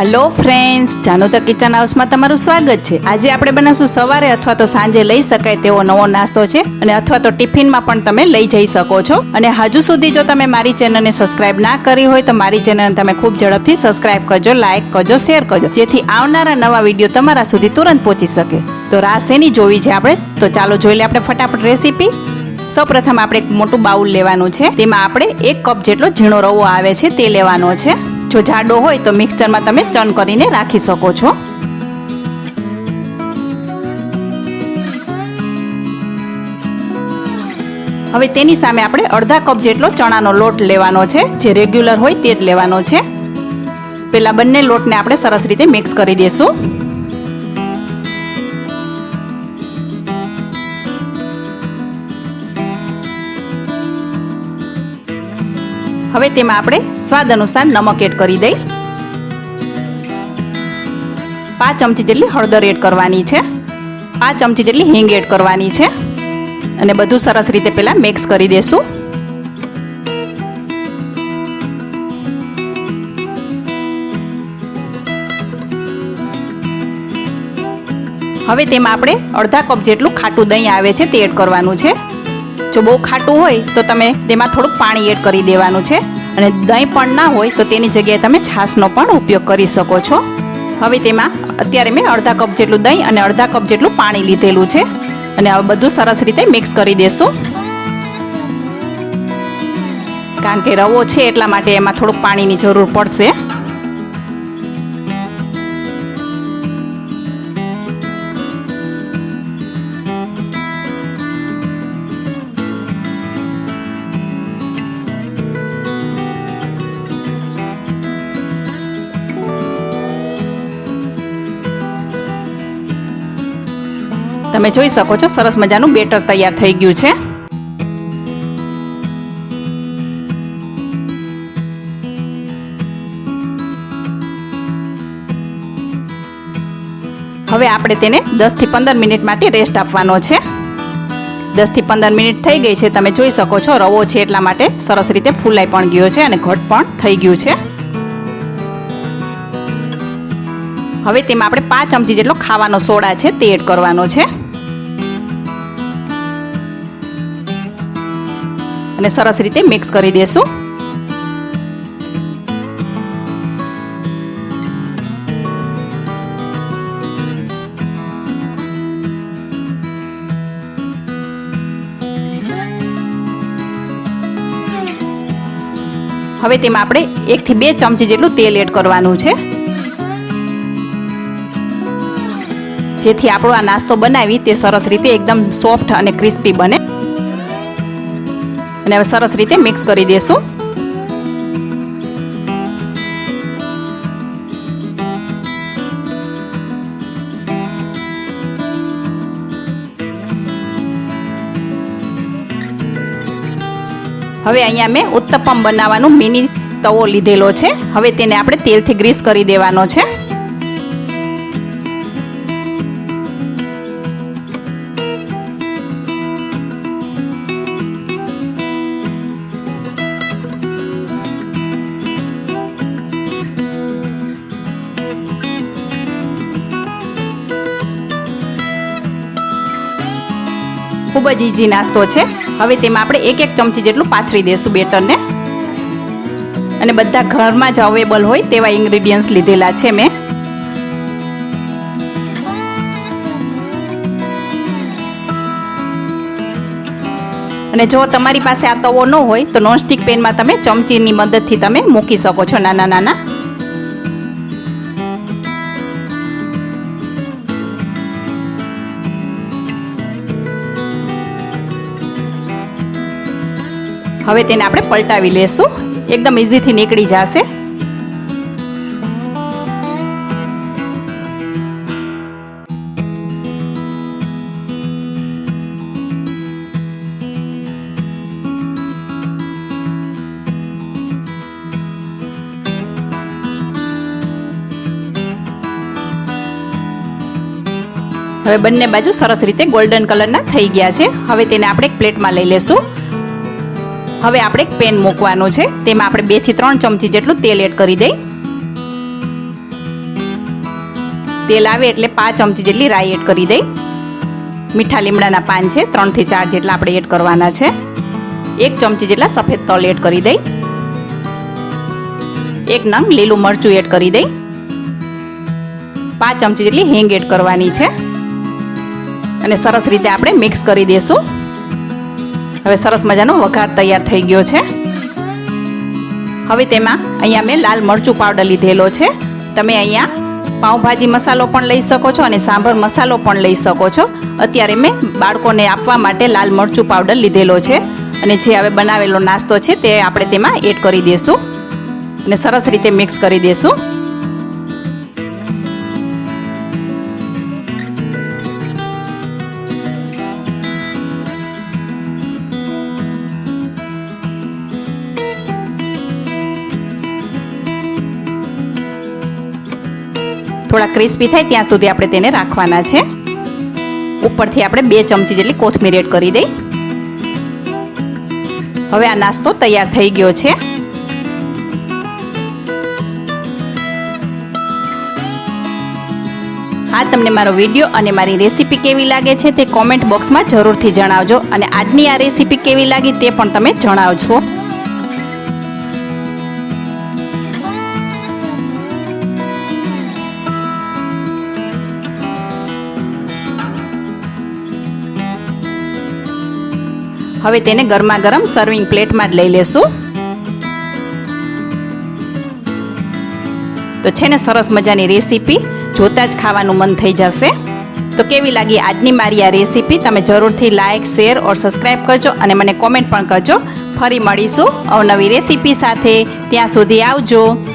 Hello friends જાનો તો kitchen હાઉસમાં તમારું સ્વાગત છે. આજે આપણે બનાવશું સવારે અથવા તો સાંજે લઈ શકાય તેવો નવો નાસ્તો છે અને અથવા તો ટિફિનમાં પણ તમે લઈ જઈ શકો છો. અને હજુ સુધી જો તમે મારી ચેનલને સબસ્ક્રાઇબ ના કરી હોય તો મારી ચેનલને તમે ખૂબ ઝડપથી સબસ્ક્રાઇબ કરજો, લાઇક કરજો, શેર કરજો, જેથી આવનારા નવા વીડિયો તમારા સુધી તુરંત પહોંચી શકે. તો રાસ એની જોવી છે આપણે. તો ચાલો જોઈ લે આપણે ફટાફટ રેસીપી. સૌપ્રથમ આપણે એક મોટું બાઉલ લેવાનું છે. તેમાં આપણે એક કપ જેટલો ઝીણો રવો આવે છે તે લેવાનો છે. જો જાડો હોય તો મિક્સચરમાં તમે ચન કરીને રાખી શકો છો. હવે તેની સામે આપણે અડધા કપ જેટલો ચણાનો લોટ લેવાનો છે. જે રેગ્યુલર હોય તે જ લેવાનો છે. પેલા બંને લોટને આપણે સરસ રીતે મિક્સ કરી દઈશું હવે તેમાં આપણે સ્વાદ અનુસાર નમક એડ કરી દઈ. પાંચ ચમચી જેટલી હળદર એડ કરવાની છે. પાંચ ચમચી જેટલી હિંગ એડ કરવાની છે. અને બધું સરસ રીતે પહેલાં મિક્સ કરી દેશું. હવે તેમાં આપણે અડધા કપ જેટલું ખાટું દહીં આવે છે તે એડ કરવાનું છે. જો બહુ ખાટું હોય, તો તમે તેમાં થોડુંક પાણી એડ કરી દેવાનું છે. અને દહીં પણ ના હોય, તો તેની જગ્યાએ તમે છાશનો પણ ઉપયોગ કરી શકો છો. હવે તેમાં અત્યારે મેં અડધા કપ જેટલું દહીં અને અડધા કપ જેટલું પાણી લીધેલું છે. અને હવે બધું સરસ રીતે મિક્સ કરી દેશું. કારણ કે રવો છે એટલા માટે એમાં થોડુંક પાણીની જરૂર પડશે. તમે જોઈ શકો છો, સરસ મજાનું બેટર તૈયાર થઈ ગયું છે. હવે આપણે તેને દસથી પંદર મિનિટ માટે રેસ્ટ આપવાનો છે. દસથી પંદર મિનિટ થઈ ગઈ છે, તમે જોઈ શકો છો, રવો છે એટલા માટે સરસ રીતે ફૂલાઈ પણ ગયો છે અને ઘટ પણ થઈ ગયું છે. હવે તેમાં આપણે પાંચ ચમચી જેટલો ખાવાનો સોડા છે, તે એડ કરવાનો છે. અને સરસ રીતે મિક્સ કરી દેશું. હવે તેમાં આપણે એકથી બે ચમચી જેટલું તેલ એડ કરવાનું છે. જેથી આપણો આ નાસ્તો બનાવી તે સરસ રીતે એકદમ સોફ્ટ અને ક્રિસ્પી બને. અને હવે સરસ રીતે મિક્સ કરી દેશું. હવે અહીંયા મેં ઉત્તપમ બનાવવાનું મિની તવો લીધેલો છે. હવે તેને આપણે તેલથી ગ્રીસ કરી દેવાનો છે. ખૂબ જ ઇઝી નાસ્તો છે. હવે તેમાં આપણે એક એક ચમચી જેટલું પાથરી દઈશું બેટરને. અને બધા ઘરમાં જ અવેલેબલ હોય તેવા ઇન્ગ્રીડિયન્ટ્સ લીધેલા છે મેં. અને જો તમારી પાસે આ તવો ન હોય તો નોનસ્ટિક પેનમાં તમે ચમચીની મદદથી તમે મૂકી શકો છો નાના નાના. હવે તેને આપણે પલટાવી લેશું. એકદમ ઇઝીથી નીકળી જશે. હવે બંને બાજુ સરસ રીતે ગોલ્ડન કલરના થઈ ગયા છે. હવે તેને આપણે એક પ્લેટમાં લઈ લેશું. હવે આપણે એક પેન મૂકવાનું છે. તેમાં આપણે બેથી ત્રણ ચમચી જેટલું તેલ એડ કરી દઈ. તેલ આવે એટલે પાંચ ચમચી જેટલી રાઈ એડ કરી દઈ. મીઠા લીમડાના પાન છે ત્રણથી ચાર જેટલા આપણે એડ કરવાના છે. એક ચમચી જેટલા સફેદ તલ એડ કરી દઈ. એક નંગ લીલું મરચું એડ કરી દઈ. પાંચ ચમચી જેટલી હિંગ એડ કરવાની છે. અને સરસ રીતે આપણે મિક્સ કરી દઈશું હવે સરસ મજાનો વઘાર તૈયાર થઈ ગયો છે. હવે તેમાં અહીંયા મેં લાલ મરચું પાવડર લીધેલો છે. તમે અહીંયા પાઉંભાજી મસાલો પણ લઈ શકો છો અને સાંભર મસાલો પણ લઈ શકો છો. અત્યારે મેં બાળકોને આપવા માટે લાલ મરચું પાવડર લીધેલો છે. અને જે હવે બનાવેલો નાસ્તો છે તે આપણે તેમાં એડ કરી દઈશું અને સરસ રીતે મિક્સ કરી દઈશું થોડા ક્રિસ્પી થાય ત્યાં સુધી આપણે તેને રાખવાના છે. ઉપરથી આપણે બે ચમચી જેટલી કોથમીર એડ કરી દઈ. હવે આ નાસ્તો તૈયાર થઈ ગયો છે. આ તમને મારો વીડિયો અને મારી રેસીપી કેવી લાગે છે તે કોમેન્ટ બોક્સમાં જરૂરથી જણાવજો અને આજની આ રેસીપી કેવી લાગી તે પણ તમે જણાવજો. હવે તેને ગરમા ગરમ સર્વિંગ પ્લેટમાં જ લઈ લેશું. તો છે ને સરસ મજાની રેસીપી. જોતા જ ખાવાનું મન થઈ જશે. તો કેવી લાગી આજની મારી આ રેસીપી? તમે જરૂરથી લાઇક શેર ઓર સબસ્ક્રાઈબ કરજો અને મને કોમેન્ટ પણ કરજો. ફરી મળીશું અવનવી રેસીપી સાથે. ત્યાં સુધી આવજો.